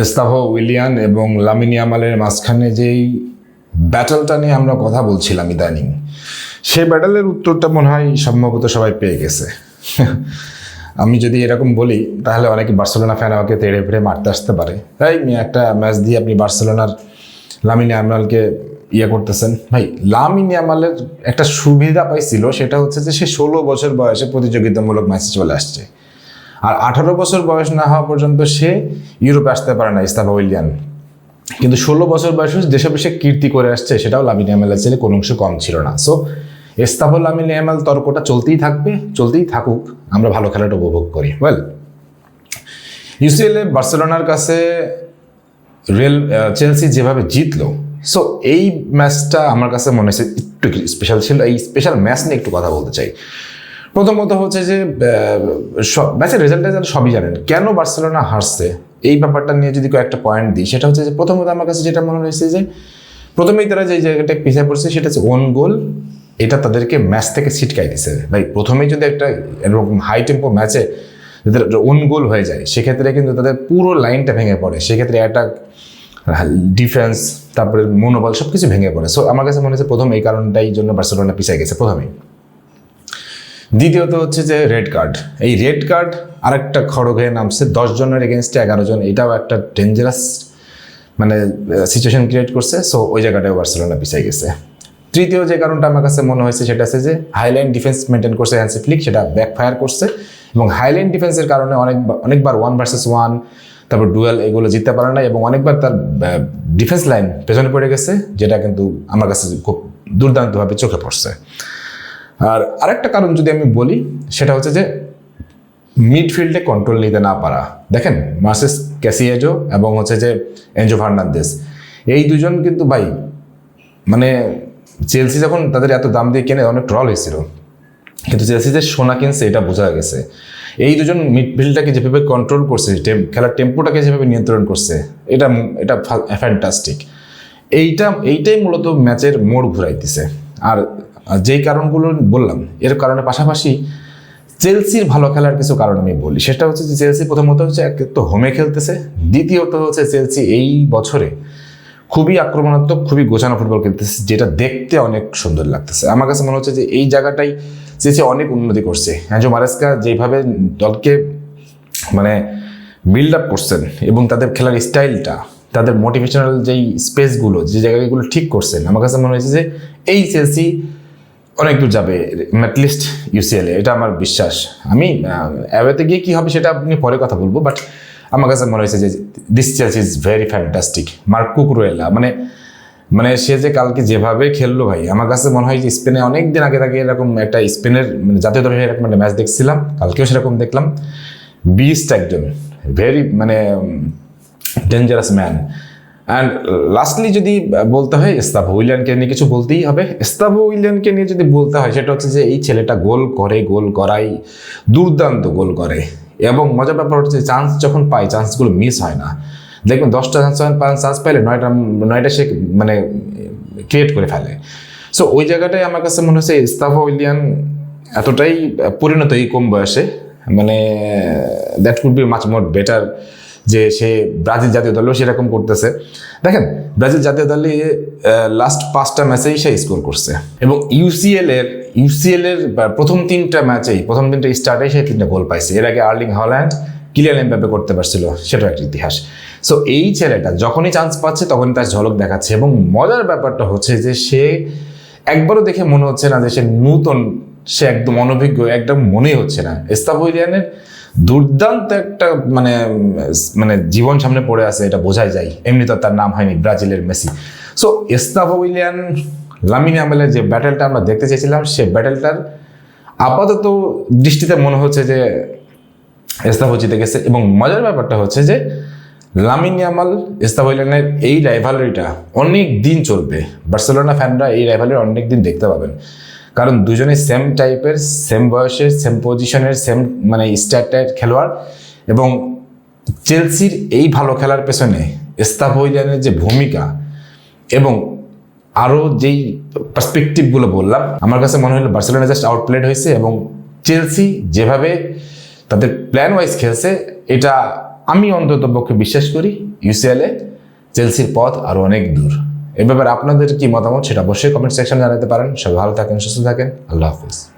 এস্তাভো উইলিয়ান এবং লামিনী আমালের মাঝখানে যেই ব্যাটলটা নিয়ে আমরা কথা বলছিলাম ইদানিং, সেই ব্যাটলের উত্তরটা মনে হয় সম্ভবত সবাই পেয়ে গেছে। আমি যদি এরকম বলি, তাহলে অনেকে বার্সেলোনা ফ্যান আমাকে তেড়ে ফেড়ে মারতে আসতে পারে। তাই একটা ম্যাচ দিয়ে আপনি বার্সেলোনার লামিনী আমালকে ইয়ে করতেছেন। ভাই, লামিনী আমালের একটা সুবিধা পাইছিল, সেটা হচ্ছে যে সে ষোলো বছর বয়সে প্রতিযোগিতামূলক ম্যাচে চলে আসছে। আর আঠারো বছর বয়স না হওয়া পর্যন্ত সে ইউরোপে আসতে পারে না, ইস্তাফা উইলিয়ান। কিন্তু ষোলো বছর বয়সে দেশে বসে কীর্তি করে আসছে, সেটাও লামিন এমএলের ছেলে কোনো অংশ কম ছিল না। সো ইস্তাফা লামিন এমএল তর্কটা চলতেই থাকবে, চলতেই থাকুক, আমরা ভালো খেলাটা উপভোগ করি। ওয়েল ইউসিএলে বার্সেলোনার কাছে রিয়েল চেলসি যেভাবে জিতলো সো এই ম্যাচটা আমার কাছে মনে হয়েছে একটু স্পেশাল ছিল, এই স্পেশাল ম্যাচ নিয়ে একটু কথা বলতে চাই। প্রথমত হচ্ছে যে ম্যাচের রেজাল্টে যারা সবই জানেন। কেন বার্সেলোনা হারছে? এই ব্যাপারটা নিয়ে যদি কয়েকটা পয়েন্ট দিই, সেটা হচ্ছে যে প্রথমত আমার কাছে যেটা মনে হয়েছে যে, প্রথমেই তারা যে জায়গাটা পিছিয়ে পড়ছে, সেটা হচ্ছে ওন গোল এটা তাদেরকে ম্যাচ থেকে ছিটকাই দিছে। ভাই, প্রথমেই যদি একটা এরকম হাই টেম্পো ম্যাচে ওন গোল হয়ে যায়, সেক্ষেত্রে কিন্তু তাদের পুরো লাইনটা ভেঙে পড়ে। সেক্ষেত্রে অ্যাটাক ডিফেন্স তারপরে মনোবল সব কিছু ভেঙে পড়ে। সো আমার কাছে মনে হচ্ছে প্রথম এই কারণটাই জন্য বার্সেলোনা পিছিয়ে গেছে, প্রথমেই। দ্বিতীয়ত হচ্ছে যে রেড কার্ড। এই রেড কার্ড আরেকটা খড়গ হয়ে নামছে দশ জনের এগেনস্টে এগারো জন। এটাও একটা ডেঞ্জারাস মানে সিচুয়েশন ক্রিয়েট করছে। সো ওই জায়গাটায় বার্সেলোনা পিছিয়ে গেছে। তৃতীয় যে কারণটা আমার কাছে মনে হয়েছে সেটা আছে যে হাইলাইন ডিফেন্স মেনটেন করছে হ্যান্সি ফ্লিক সেটা ব্যাকফায়ার করছে এবং হাইলাইন ডিফেন্সের কারণে অনেক, অনেকবার ওয়ান ভার্সেস ওয়ান তারপর ডুয়েল এগুলো জিততে পারে না এবং অনেকবার তার ডিফেন্স লাইন পেছনে পড়ে গেছে, যেটা কিন্তু আমার কাছে খুব দুর্দান্তভাবে চোখে পড়ছে। আর আরেকটা কারণ যদি আমি বলি, সেটা হচ্ছে যে মিডফিল্ডে কন্ট্রোল নিতে না পারা। দেখেন মার্সেস ক্যাসিয়েজো এবং হচ্ছে যে এনজো ফার্নান্দেস এই দুজন কিন্তু ভাই মানে চেলসি যখন তাদের এত দাম দিয়ে কেনে, অনেক ট্রল হয়েছিল। কিন্তু চেলসি যে সোনা কিনছে, এটা বোঝা গেছে। এই দুজন মিডফিল্ডটাকে যেভাবে কন্ট্রোল করছে খেলার টেম্পোটাকে যেভাবে নিয়ন্ত্রণ করছে, এটা এটা ফ্যান্টাস্টিক এইটা, এইটাই মূলত ম্যাচের মোড় ঘুরাইতেছে। আর যেই কারণগুলো বললাম, এর কারণে পাশাপাশি চেলসির ভালো খেলার কিছু কারণ আমি বলি। সেটা হচ্ছে যে চেলসি প্রথমত হচ্ছে এক তো হোমে খেলতেছে, দ্বিতীয়ত হচ্ছে চেলসি এই বছরে খুবই আক্রমণাত্মক, খুবই গোছানো ফুটবল খেলতেছে, যেটা দেখতে অনেক সুন্দর লাগতেছে। আমার কাছে মনে হচ্ছে যে এই জায়গাটাই চেলসি অনেক উন্নতি করছে। অ্যাঞ্জো মারেস্কা যেভাবে দলকে মানে বিল্ড আপ করছেন এবং তাদের খেলার স্টাইলটা, তাদের মোটিভেশনাল যেই স্পেসগুলো যে জায়গাগুলো ঠিক করছেন, আমার কাছে মনে হয়েছে যে এই চেলসি অনেক দূর যাবে অ্যাটলিস্ট ইউসিএলে এটা আমার বিশ্বাস। আমি অ্যাওয়েতে গিয়ে কী হবে সেটা আপনি পরে কথা বলব বাট আমার কাছে মনে হয়েছে যে this Chelsea is very fantastic Marc Cucurella মানে মানে সে যে কালকে যেভাবে খেললো ভাই, আমার কাছে মনে হয় যে স্পেনে অনেক দিন আগে তাকে এরকম একটা স্পেনের মানে জাতীয় দলের এরকম একটা ম্যাচ দেখছিলাম, কালকেও সেরকম দেখলাম। বিস্ট একজন ভেরি মানে ডেঞ্জারাস ম্যান অ্যান্ড লাস্টলি যদি বলতে হয় ইস্তাফা উইলিয়ানকে নিয়ে কিছু বলতেই হবে। ইস্তাফা উইলিয়ানকে নিয়ে যদি বলতে হয়, সেটা হচ্ছে যে এই ছেলেটা গোল করে, গোল করাই, দুর্দান্ত গোল করে। এবং মজার ব্যাপার হচ্ছে চান্স যখন পায় চান্সগুলো মিস হয় না। দেখবেন দশটা চান্স চান্স পাইলে নয়টা নয়টা সে মানে ক্রিয়েট করে ফেলে। সো ওই জায়গাটায় আমার কাছে মনে হচ্ছে ইস্তাফা উইলিয়ান এতটাই পরিণত এই কম বয়সে। মানে that could be much more better যে সে ব্রাজিল জাতীয় দলেও সেরকম করতেছে। দেখেন, ব্রাজিল জাতীয় দলে লাস্ট পাঁচটা ম্যাচেই সে স্কোর করছে। এবং ইউসিএল এর ইউসিএল এর প্রথম তিনটা ম্যাচেই প্রথম তিনটা স্টার্টে সে তিনটা গোল পাইছে। এর আগে আর্লিং হল্যান্ড কিলিয়ান এমবাপে করতে পারছিল, সেটাও একটা ইতিহাস। সো এই ছেলেটা যখনই চান্স পাচ্ছে, তখনই তার ঝলক দেখাচ্ছে। এবং মজার ব্যাপারটা হচ্ছে যে সে, একবারও দেখে মনে হচ্ছে না যে সে নূতন সে একদম অনভিজ্ঞ, একদম মনেই হচ্ছে না। এস্তাবইলিয়ানের দুর্দান্ত একটা মানে মানে জীবন সামনে পড়ে আছে, এটা বোঝাই যায়। এমনি তো তার নাম হয়নি, ব্রাজিলের মেসি। সো এস্তাবইলিয়ান, লামিনি আমেলের যে ব্যাটেলটা আমরা দেখতে চেয়েছিলাম, সে ব্যাটেলটার আপাতত দৃষ্টিতে মনে হচ্ছে যে এস্তাফো জিতে গেছে। এবং মজার ব্যাপারটা হচ্ছে যে, লামিন ইয়ামাল এই রাইভালারিটা অনেক দিন চলবে। বার্সেলোনা ফ্যানরা এই রাইভালারি অনেক দিন দেখতে পাবেন। কারণ দুজনে সেম টাইপের সেম বয়সের সেম পজিশনের সেম মানে স্ট্যাটার খেলোয়াড় এবং চেলসির এই ভালো খেলার পেছনে ইস্তাবইলানের যে ভূমিকা এবং আরও যেই পার্সপেক্টিভগুলো বললাম, আমার কাছে মনে হলো বার্সেলোনা জাস্ট আউটপ্লেড হয়েছে এবং চেলসি যেভাবে তাদের প্ল্যান ওয়াইজ খেলছে, এটা আমি অন্তত পক্ষে বিশ্বাস করি ইউসিএলে চেলসির পথ আরও অনেক দূর। এ ব্যাপারে আপনাদের কি মতামত সেটা অবশ্যই কমেন্ট সেকশনে জানাতে পারেন। সবাই ভালো থাকেন, সুস্থ থাকেন। আল্লাহ হাফিজ।